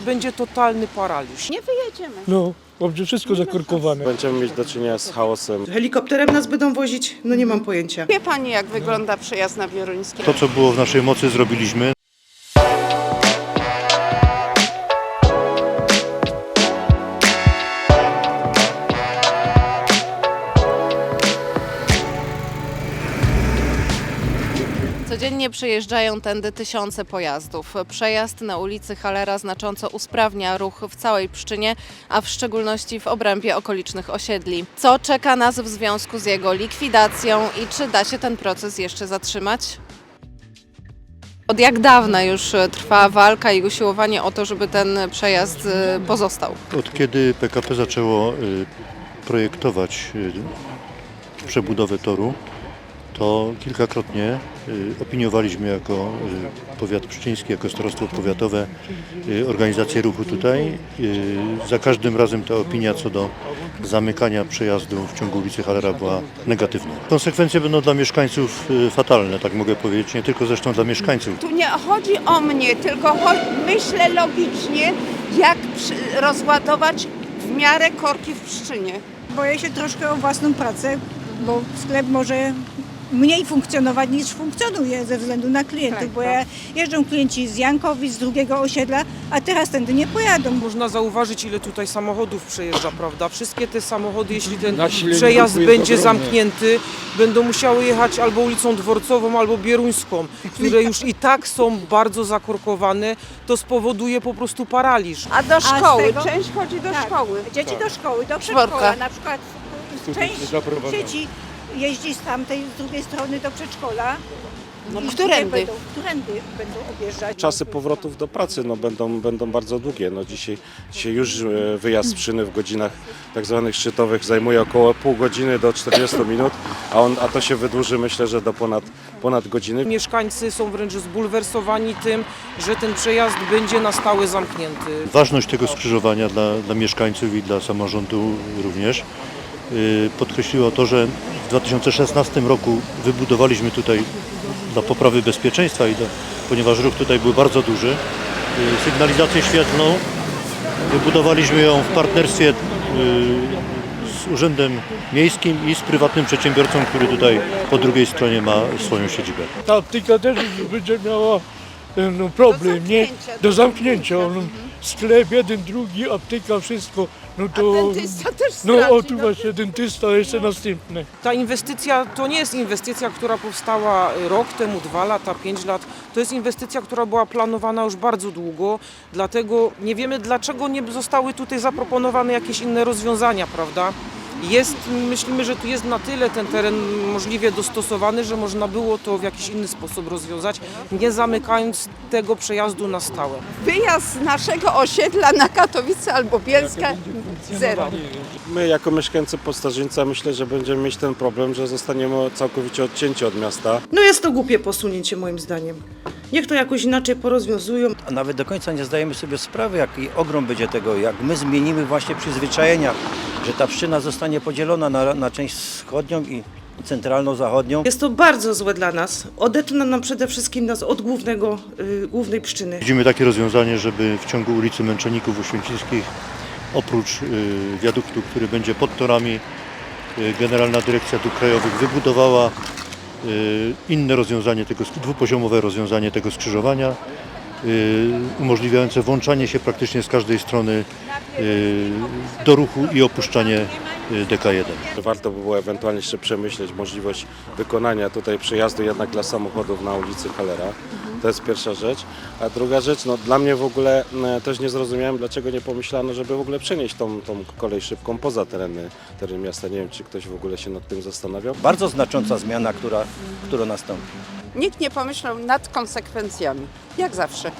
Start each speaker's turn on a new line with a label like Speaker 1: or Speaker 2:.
Speaker 1: będzie totalny paraliż.
Speaker 2: Nie wyjedziemy.
Speaker 3: No, będzie wszystko zakorkowane.
Speaker 4: Będziemy mieć do czynienia z chaosem.
Speaker 5: Helikopterem nas będą wozić? No nie mam pojęcia.
Speaker 2: Wie pani, jak wygląda przejazd na Wieruńskie?
Speaker 6: To, co było w naszej mocy, zrobiliśmy.
Speaker 7: Codziennie przejeżdżają tędy tysiące pojazdów. Przejazd na ulicy Halera znacząco usprawnia ruch w całej Pszczynie, a w szczególności w obrębie okolicznych osiedli. Co czeka nas w związku z jego likwidacją i czy da się ten proces jeszcze zatrzymać? Od jak dawna już trwa walka i usiłowanie o to, żeby ten przejazd e, pozostał?
Speaker 6: Od kiedy PKP zaczęło y, projektować y, przebudowę toru, to kilkakrotnie y, opiniowaliśmy jako y, powiat pszczyński, jako starostwo powiatowe y, organizację ruchu tutaj. Za każdym razem ta opinia co do zamykania przejazdu w ciągu ulicy Halera była negatywna. Konsekwencje będą dla mieszkańców fatalne, tak mogę powiedzieć, nie tylko zresztą dla mieszkańców.
Speaker 2: Tu nie chodzi o mnie, tylko myślę logicznie, jak rozładować w miarę korki w Pszczynie.
Speaker 8: Boję się troszkę o własną pracę, bo sklep może mniej funkcjonować niż funkcjonuje ze względu na klientów,
Speaker 2: Tak,
Speaker 8: bo ja jeżdżą klienci z Jankowic, z drugiego osiedla, a teraz tędy nie pojadą.
Speaker 1: Można zauważyć, ile tutaj samochodów przejeżdża, prawda? Wszystkie te samochody, jeśli ten przejazd będzie zamknięty, będą musiały jechać albo ulicą Dworcową, albo Bieruńską, które już i tak są bardzo zakorkowane. To spowoduje po prostu paraliż.
Speaker 2: A do szkoły,
Speaker 8: tego-
Speaker 2: część chodzi do
Speaker 8: Tak.
Speaker 2: szkoły.
Speaker 8: Dzieci do szkoły, do przedszkola, na przykład część dzieci jeździ z tamtej, z drugiej strony do przedszkola.
Speaker 2: No
Speaker 8: i
Speaker 2: którędy?
Speaker 8: Będą, którędy będą objeżdżać.
Speaker 4: Czasy powrotów do pracy no, będą, będą bardzo długie. No, dzisiaj, dzisiaj już e, wyjazd z Pszczyny w godzinach tak zwanych szczytowych zajmuje około pół godziny do 40 minut, a, on, a to się wydłuży myślę, że do ponad, ponad godziny.
Speaker 1: Mieszkańcy są wręcz zbulwersowani tym, że ten przejazd będzie na stałe zamknięty.
Speaker 6: Ważność tego skrzyżowania dla, dla mieszkańców i dla samorządu również yy, podkreśliło to, że w 2016 roku wybudowaliśmy tutaj dla poprawy bezpieczeństwa i do, ponieważ ruch tutaj był bardzo duży, yy, sygnalizację świetlną. Wybudowaliśmy ją w partnerstwie yy, z Urzędem Miejskim i z prywatnym przedsiębiorcą, który tutaj po drugiej stronie ma swoją siedzibę.
Speaker 3: Ta apteka też będzie miała e, no, problem, nie?
Speaker 2: zamknięcia,
Speaker 3: Do
Speaker 2: do
Speaker 3: zamknięcia. No, sklep jeden, drugi, apteka, wszystko. No to...
Speaker 2: Dentysta też
Speaker 3: No
Speaker 2: straci,
Speaker 3: o tu właśnie dentysta jeszcze następny.
Speaker 1: Ta inwestycja to nie jest inwestycja, która powstała rok temu, dwa lata, pięć lat. To jest inwestycja, która była planowana już bardzo długo, dlatego nie wiemy dlaczego nie zostały tutaj zaproponowane jakieś inne rozwiązania, prawda? Jest, myślimy, że tu jest na tyle ten teren możliwie dostosowany, że można było to w jakiś inny sposób rozwiązać, nie zamykając tego przejazdu na stałe.
Speaker 2: Wyjazd z naszego osiedla na Katowice albo Bielska zero.
Speaker 4: My jako mieszkańcy Postarzyńca myślę, że będziemy mieć ten problem, że zostaniemy całkowicie odcięci od miasta.
Speaker 5: No jest to głupie posunięcie moim zdaniem. Niech to jakoś inaczej porozwiązują.
Speaker 9: a nawet do końca nie zdajemy sobie sprawy, jaki ogrom będzie tego, jak my zmienimy właśnie przyzwyczajenia, że ta pszczyna zostanie podzielona na, na część wschodnią i centralną, zachodnią.
Speaker 5: Jest to bardzo złe dla nas. Odetną nam przede wszystkim nas od głównego, y, głównej pszczyny.
Speaker 6: Widzimy takie rozwiązanie, żeby w ciągu ulicy Męczenników Oświęcińskich oprócz y, wiaduktu, który będzie pod torami, y, Generalna Dyrekcja Dróg Krajowych wybudowała y, inne rozwiązanie, tego, dwupoziomowe rozwiązanie tego skrzyżowania, y, umożliwiające włączanie się praktycznie z każdej strony do ruchu i opuszczanie y, DK1.
Speaker 4: Warto by było ewentualnie jeszcze przemyśleć możliwość wykonania tutaj przejazdu jednak dla samochodów na ulicy Halera. To jest pierwsza rzecz. A druga rzecz, no dla mnie w ogóle też nie zrozumiałem, dlaczego nie pomyślano, żeby w ogóle przenieść tą, tą kolej szybką poza tereny, teren miasta. Nie wiem, czy ktoś w ogóle się nad tym zastanawiał.
Speaker 9: Bardzo znacząca zmiana, która, która nastąpi.
Speaker 2: Nikt nie pomyślał nad konsekwencjami, jak zawsze.